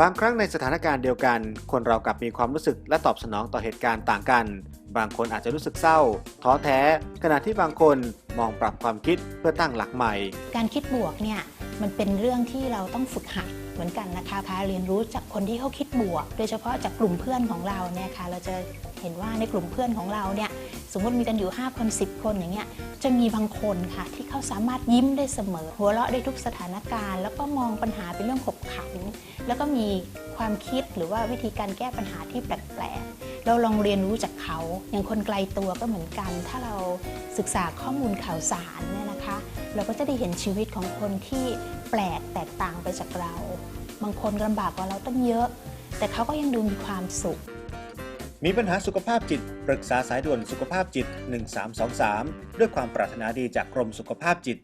บางครั้งในสถานการณ์เดียวกัน คนเรากลับมีความรู้สึกและตอบสนองต่อเหตุการณ์ต่างกัน บางคนอาจจะรู้สึกเศร้า ท้อแท้ ขณะที่บางคนมองปรับความคิดเพื่อตั้งหลักใหม่ การคิดบวกเนี่ย มันเป็นเรื่องที่เราต้องฝึกหัดเหมือนกันนะคะคะเรียนรู้จากคนที่เขาคิดบวก โดยเฉพาะจากกลุ่มเพื่อนของเราเนี่ยค่ะเราจะเห็นว่าในกลุ่มเพื่อนของเราเนี่ยสมมติมีกันอยู่ 5 คน 10 คนอย่างเงี้ยจะมีบางคนค่ะ ที่เขาสามารถยิ้มได้เสมอ หัวเราะได้ทุกสถานการณ์ แล้วก็มองปัญหาเป็นเรื่องขบขัน แล้วก็มีความคิดหรือว่าวิธีการแก้ปัญหาที่แปลกๆเราลองเรียนรู้จากเขาอย่างคนไกลตัวก็เหมือนกัน ถ้าเราศึกษาข้อมูลข่าวสารเนี่ยนะคะ เราก็จะได้เห็นชีวิตของคนที่แปลกแตกต่างไปจากเรา บางคนลำบากกว่าเราตั้งเยอะ แต่เขาก็ยังดูมีความสุข มีปัญหาสุขภาพจิต ปรึกษาสายด่วนสุขภาพจิต 1323 ด้วยความปรารถนาดีจากกรมสุขภาพจิต